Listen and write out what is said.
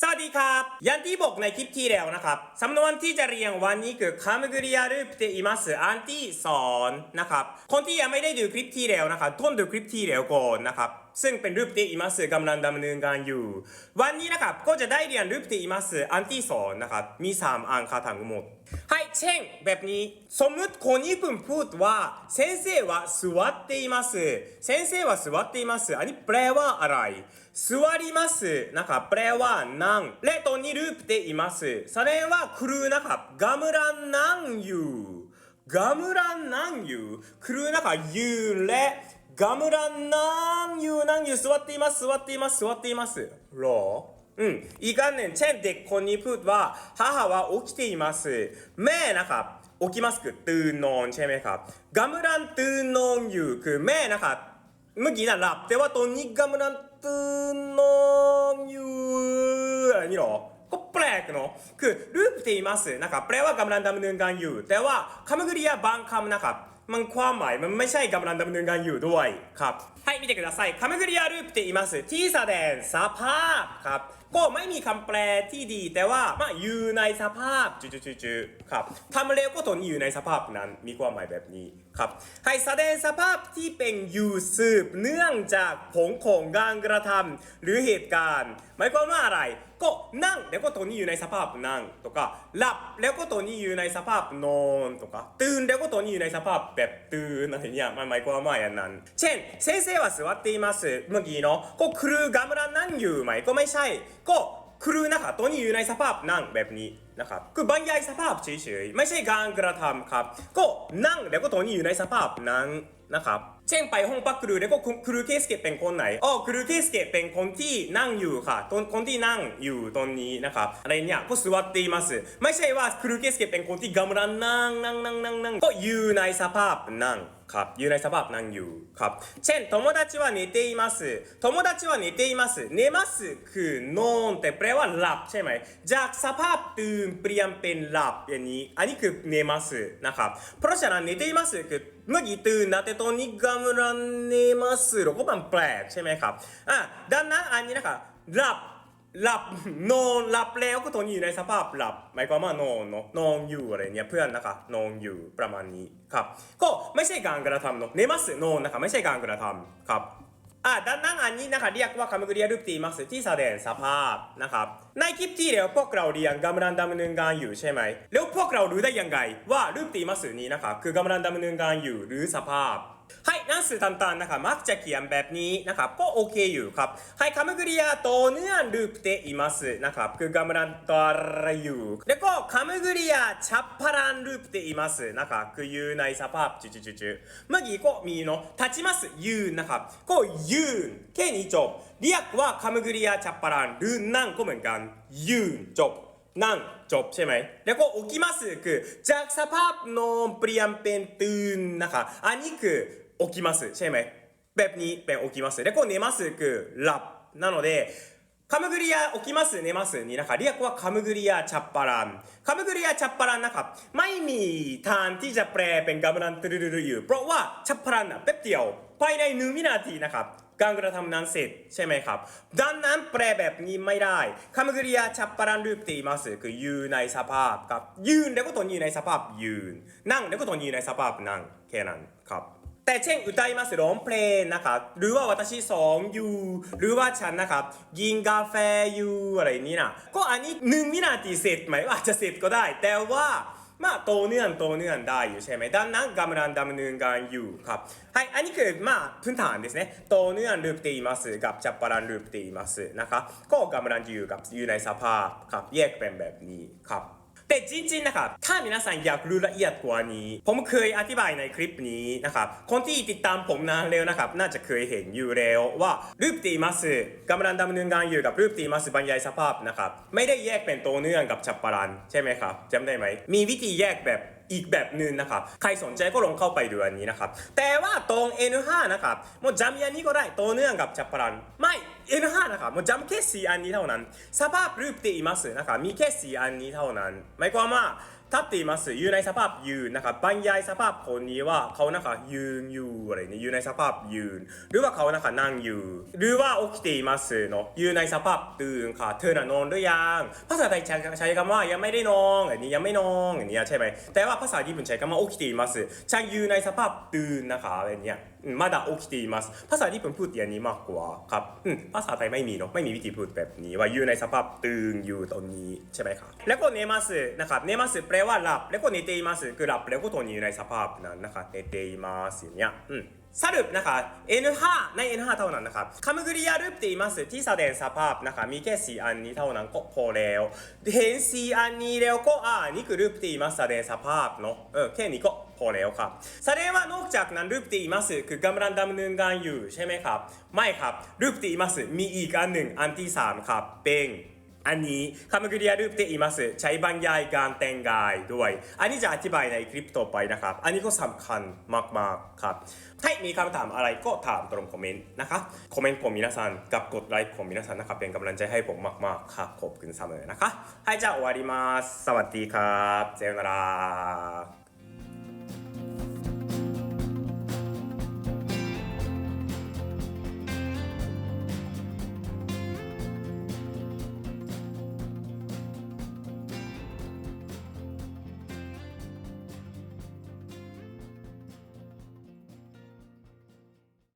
สวัสดีครับ ยันที่บอกในคลิปที่แล้วนะครับ สำนวนที่จะเรียงวันนี้คือคาำกริยารูปเตอิมัสอันที่สอนนะครับ คนที่ยังไม่ได้ดูคลิปที่แล้วนะครับต้นดูคลิปที่แล้วก่อนนะครับ ซึ่งเป็นรูปていますกำลังดำเนินการอยู่ วันนี้นะครับก็จะได้เรียนรูปていますอันที่สอนนะครับมีสามอันค่ะทั้งหมดはいเช่นแบบนี้สมมติคนญี่ปุ่นพูดว่า先生は座っています先生は座っていますอันนี้แปลว่าอะไร 座りますนะครับแปลว่านั่ง และตอนนี้รูปていますแสดงว่าครูนะครับกำลังนั่งอยู่กำลังนั่งอยู่ครูนะค ガムランなんゆうなんゆう座っています座っています座っていますロううん。いかんねん、チェンでこにぷは、母は起きています。めえ、なか、起きますく、トゥーノン、チェメカ。ガムラントゥーノンユーク、めえ、なか、むぎなラッペはとにガムラントゥーノンユー、見ろ。こプレークの、く、ループています。なんか、プレイはガムランダムヌンガンユー。では、カムグリやバンカムなか、 าบางคำนะครับ มันความหมายมันไม่ใช่กำลังดำเนินการอยู่ด้วยครับให้見てくださいคำกริยารูปていますที่แสดงสภาพครับ ก็ไม่มีคำแปลที่ดี แต่ว่ามาอยู่ในสภาพจุดๆๆครับทำเร็วก็ตอนนี้อยู่ในสภาพนั้นมีความหมายแบบนี้ ครับ ให้แสดงสภาพที่เป็นอยู่สืบเนื่องจากผลของการกระทำหรือเหตุการณ์ หมายความว่าอะไร ก็นั่งแล้วก็ตอนนี้อยู่ในสภาพนั่งとかหลับแล้วก็ตอนนี้อยู่ในสภาพนอนとかตื่นแล้วก็ตอนนี้อยู่ในสภาพแบบตื่นอะไรเนี่ยมันหมายความว่าอย่างนั้น เช่น先生は座っていますเมื่อกี้เนาะก็ครูกำลังนั่งอยู่ไหมก็ไม่ใช่ ก็ ครูนะครับตอนนี้อยู่ในสภาพนั่งแบบนี้นะครับคือบรรยายสภาพเฉยๆไม่ใช่การกระทำครับ ก็นั่งแล้วก็ตอนนี้อยู่ในสภาพนั่งนะครับ เช่นไปห้องพักครูแล้วก็ครูเคสเกตเป็นคนไหนอ๋อครูเคสเกตเป็นคนที่นั่งอยู่ค่ะตนคนที่นั่งอยู่ตรงนี้นะครับอะไรเนี่ยก็座っていますไม่ใช่ว่าครูเคสเกตเป็นคนที่กำลังนั่งนั่งนั่งนั่งนั่งก็อยู่ในสภาพนั่ง ครับอยู่ในสภาพนั่งอยู่ครับ เช่น友達は寝ています友達は寝ています寝ますคือนอนแต่แปลว่าหลับใช่ไหม จากสภาพตื่นเปลี่ยนเป็นหลับอย่างนี้ อันนี้คือ寝ますนะครับ เพราะฉะนั้น寝ていますคือเมื่อกี้ตื่นนะแต่ตอนนี้กำลัง寝ますหรอก็มันแปลกใช่ไหมครับอ่ะดังนั้นอันนี้นะครับหลับ หลับนอนหลับแล้วก็ต้องอยู่ในสภาพหลับ หมายความว่านอนเนาะนอนอยู่อะไรเนี่ยเพื่อนนะคะนอนอยู่ประมาณนี้ครับก็ไม่ใช่การกระทำเนาะเนมัสนอนนะคะไม่ใช่การกระทำครับอ่าด้านหน้นอันนี้นะคะเรียกว่าคำกริยารูปตีมัสที่แสดงสภาพนะครับในคลิปที่แล้วพวกเราเรียนกำรันดำเนินการอยู่ใช่ไหมแล้วพวกเรารู้ได้ยังไงว่ารูปตีมัสนี้นะคะคือกำรันดำเนินการอยู่หรือสภาพ はい、นั่นสื่อต่างๆนะครับมักจะเขียนแบบนี้นะครับก็โอเคอยู่ครับให้คำกริยาต่อเนื่องรูปていますนะครับคือกำลังต่ออยู่แล้วก็คำกริยาฉับพลันรูปていますนะครับคืออยู่ในสภาพจุดๆๆเมื่อกี้ก็มีเนาะ立ちますยืนนะครับก็ยืนแค่นี้จบเรียกว่าคำกริยาฉับพลันหรือนั่งก็เหมือนกันยืนจบ นั่งจบใช่ไหม แล้วก็起きますคือจากสภาพนอนเปลี่ยนเป็นตื่นนะคะอันนี้คือ起きますใช่ไหม แบบนี้เป็น起きますแล้วก็寝ますคือหลับなのでคำกริยา起きます寝ますนี่นะคะเรียกว่าคำกริยาฉับพลันคำกริยาฉับพลันนะครับไม่มีทางที่จะแปลเป็นกำลังตรึๆอยู่ เพราะว่าฉับพลันนะแป๊บเดียวภายใ การกระทำนั้นเสร็จใช่ไหมครับ ดังนั้นแปลแบบนี้ไม่ได้คำกริยาชับปรันรูปตีมาสือคือยืนในสภาพครับ ยืนแล้วก็ต้องยืนในสภาพยืน นั่งแล้วก็ต้องยืนในสภาพนั่งแค่นั้นครับแต่เช่นอุทัยมาสร้องเพลงนะครับหรือว่าวัตชิสองอยู่หรือว่าฉันนะครับกินกาแฟอยู่อะไรนี้นะก็อันนี้หนึ่งวินาทีเสร็จไหมว่าจะเสร็จก็ได้ แต่ว่า まあต่อเนื่องต่อเนื่องได้อยู่ใช่ไหมดังนั้นกำลังดำเนินการอยู่ครับはいอันนี้คือまあพื้นฐานですねต่อเนื่องรูปていますกับจับพลันรูปていますนะครับก็กำลังอยู่กับอยู่ในสภาพครับแยกเป็นแบบนี้ครับ แต่จริงๆนะครับ ถ้า皆さんอยากรู้ละเอียดกว่านี้ ผมเคยอธิบายในคลิปนี้นะครับ คนที่ติดตามผมนานแล้วนะครับ น่าจะเคยเห็นอยู่แล้วว่ารูปตีมัสกำลังดำเนินงานอยู่กับรูปตีมัสบรรยายสภาพนะครับ ไม่ได้แยกเป็นตัวเนื่องกับฉับพลัน ใช่ไหมครับจำได้ไหม มีวิธีแยกแบบอีกแบบหนึ่งนะครับ ใครสนใจก็ลองเข้าไปดูอันนี้นะครับ แต่ว่าตรง N5 นะครับもうจำอันนี้ก็ได้ตัวเนื่องกับฉับพลัน ไม่ N5 นะครับもうจำแค่สี่อันนี้เท่านั้น สภาพรูปていますนะครับมีแค่สี่อันนี้เท่านั้นหมายความว่า 立っていますอยู่ในสภาพยืนนะครับบรรยายสภาพคนนี้ว่าเขานะคะยืนอยู่อะไรเนี่ยอยู่ในสภาพยืน หรือว่าเขานะคะนั่งอยู่ หรือว่า起きていますเนาะอยู่ในสภาพตื่นค่ะเธอน่ะนอนหรือยังภาษาไทยใช้ใช้คำว่ายังไม่ได้นอนอันนี้ยังไม่นอนอันนี้ใช่ไหมแต่ว่าภาษาญี่ปุ่นใช้คำว่า起きていますฉันอยู่ในสภาพตื่นนะคะอะไรเนี่ยอืมまだ起きていますภาษาญี่ปุ่นพูดอย่างนี้มากกว่าครับอืมภาษาไทยไม่มีเนาะไม่มีวิธีพูดแบบนี้ว่าอยู่ในสภาพตื่นอยู่ตอนนี้ใช่ไหมครับแล้วก็เนมัสนะครับเนมัสแปล แปลว่าหลับ แล้วก็เนเตมัสคือหลับแล้วก็ตัวอยู่ในสภาพนั้นนะครับเนเตมัสเนี่ยอืมสรุปนะครับ N5 ใน N5 เท่านั้นนะครับคำกริยารูปตีมัสที่แสดงสภาพนะครับมีแค่สี่อันนี้เท่านั้นก็พอแล้วเห็นสี่อันนี้แล้วก็อ่านี่คือรูปตีมัสแสดงสภาพเนาะเออแค่นี้ก็พอแล้วครับแสดงว่านอกจากนั้นรูปตีมัสคือกำลังดำเนินการอยู่ใช่ไหมครับ ไม่ครับรูปตีมัสมีอีกอันหนึ่งอันที่สามครับเป็น อันนี้คำกริยารูปตีますใช้บรรยายการแต่งกายด้วย อันนี้จะอธิบายในคลิปต่อไปนะครับ อันนี้ก็สำคัญมากๆครับ はい มีคำถามอะไรก็ถามตรงคอมเมนต์นะคะคอมเมนต์ของ皆さんกับกดไลค์ของ皆さんนะครับเป็นกำลังใจให้ผมมากๆครับขอบคุณเสมอนะคะはいじゃあ終わりますสวัสดีครับเจอกันนะ